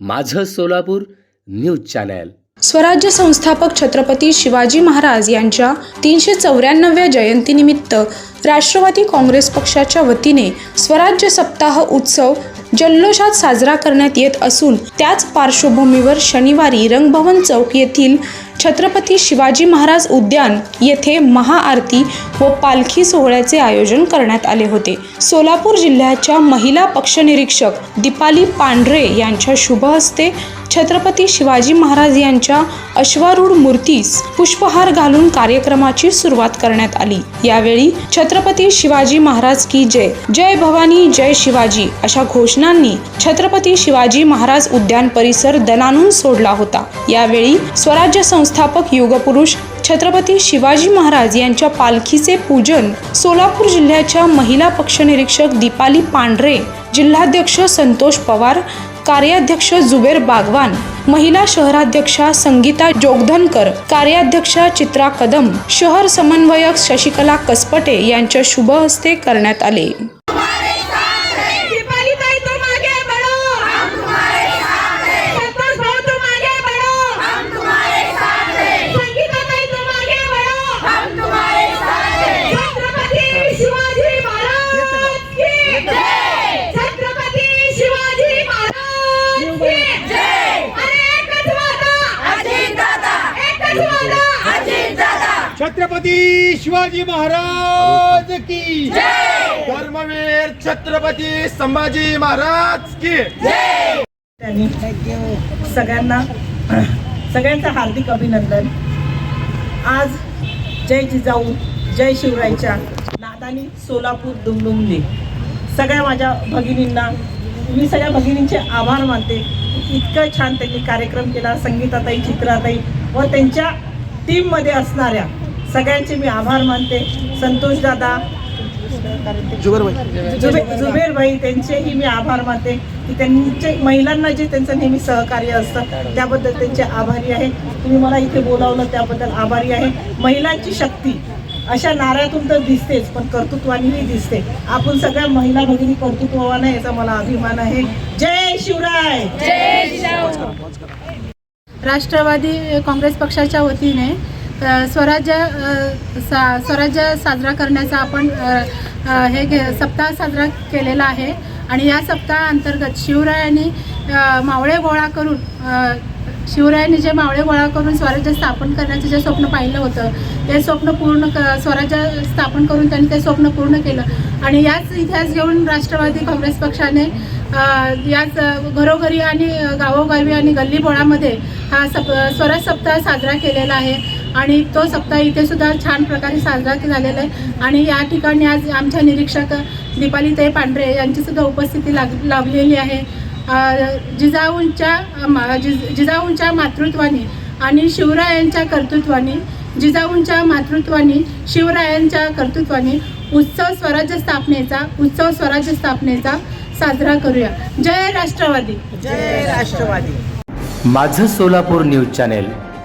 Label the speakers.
Speaker 1: माझं Solapur news channel.
Speaker 2: स्वराज्य संस्थापक छत्रपती शिवाजी महाराज यांच्या तीनशे चौऱ्याण्णव्या जयंतीनिमित्त राष्ट्रवादी काँग्रेस पक्षाच्या वतीने स्वराज्य सप्ताह उत्सव जल्लोषात साजरा करण्यात येत असून त्याच पार्श्वभूमीवर शनिवारी रंगभवन चौक येथील छत्रपती शिवाजी महाराज उद्यान येथे महाआरती व पालखी सोहळ्याचे आयोजन करण्यात आले होते. सोलापूर जिल्ह्याच्या महिला पक्षनिरीक्षक दीपाली पांढरे यांच्या शुभ हस्ते छत्रपती शिवाजी महाराज यांच्या अश्वारूढ मूर्तीस पुष्पहार घालून कार्यक्रमाची सुरुवात करण्यात आली. यावेळी छत्रपती शिवाजी महाराज की जय जय भवानी जय शिवाजी अशा घोषणांनी छत्रपती शिवाजी महाराज उद्यान परिसर दणानून सोडला होता. यावेळी स्वराज्य संस्थापक युगपुरुष छत्रपती शिवाजी महाराज यांच्या पालखीचे पूजन सोलापूर जिल्ह्याच्या महिला पक्षनिरीक्षक दीपाली पांढरे जिल्हाध्यक्ष संतोष पवार कार्याध्यक्ष जुबेर बागवान महिला शहराध्यक्षा संगीता जोगधनकर कार्याध्यक्षा चित्रा कदम शहर समन्वयक शशिकला कसपटे यांच्या शुभ हस्ते करण्यात आले.
Speaker 3: छत्रपती शिवाजी महाराज की
Speaker 4: धर्मवीर छत्रपती संभाजी महाराज की
Speaker 5: त्यांनी सगळ्यांना सगळ्यांचं हार्दिक अभिनंदन. आज जय जिजाऊ जय शिवरायच्या नादानी सोलापूर दुमदुमली सगळ्या माझ्या भगिनींना मी सगळ्या भगिनींचे आभार मानते. इतकं छान त्यांनी कार्यक्रम केला संगीताताई चित्राताई व त्यांच्या टीममध्ये असणाऱ्या सगळ्यांचे मी आभार मानते. संतोष दादा जुबे जुबेर भाई त्यांचेही मी आभार मानते. की त्यांचे महिलांना जे त्यांचं नेहमी सहकार्य असतं त्याबद्दल त्यांचे आभारी आहे. तुम्ही मला इथे बोलावलं त्याबद्दल आभारी आहे. महिलांची शक्ती अशा नाऱ्यातून तर दिसतेच पण कर्तृत्वानेही दिसते. आपण सगळ्या महिला भगिनी कर्तृत्ववान आहे याचा मला अभिमान आहे. जय शिवराय!
Speaker 6: राष्ट्रवादी काँग्रेस पक्षाच्या वतीने स्वराज्य सा स्वराज्य साजरा करण्याचा आपण हे घे सप्ताह साजरा केलेला आहे. आणि या सप्ताहाअंतर्गत शिवरायांनी मावळे गोळा करून शिवरायांनी जे मावळे गोळा करून स्वराज्य स्थापन करण्याचं जे स्वप्न पाहिलं होतं ते स्वप्न पूर्ण क स्वराज्य स्थापन करून त्यांनी ते स्वप्न पूर्ण केलं. आणि याच इतिहास घेऊन राष्ट्रवादी काँग्रेस पक्षाने याच घरोघरी आणि गावोगावी आणि गल्लीबोळामध्ये हा सप स्वराज सप्ताह साजरा केलेला आहे. आणि तो सप्ताह इथे सुद्धा छान प्रकारे साजरा झालेला आहे. आणि या ठिकाणी आज आमच्या निरीक्षक दीपालीताई पांढरे यांची सुद्धा उपस्थिती लाग लाभलेली आहे. जिजाऊंच्या जिज- जिजाऊंच्या मातृत्वाने आणि शिवरायांच्या कर्तृत्वाने जिजाऊंच्या मातृत्वाने शिवरायांच्या कर्तृत्वाने उत्सव स्वराज्य स्थापनेचा उत्सव स्वराज्य स्थापनेचा साजरा करूया. जय राष्ट्रवादी.
Speaker 5: जय राष्ट्रवादी.
Speaker 1: माझं सोलापूर न्यूज चॅनल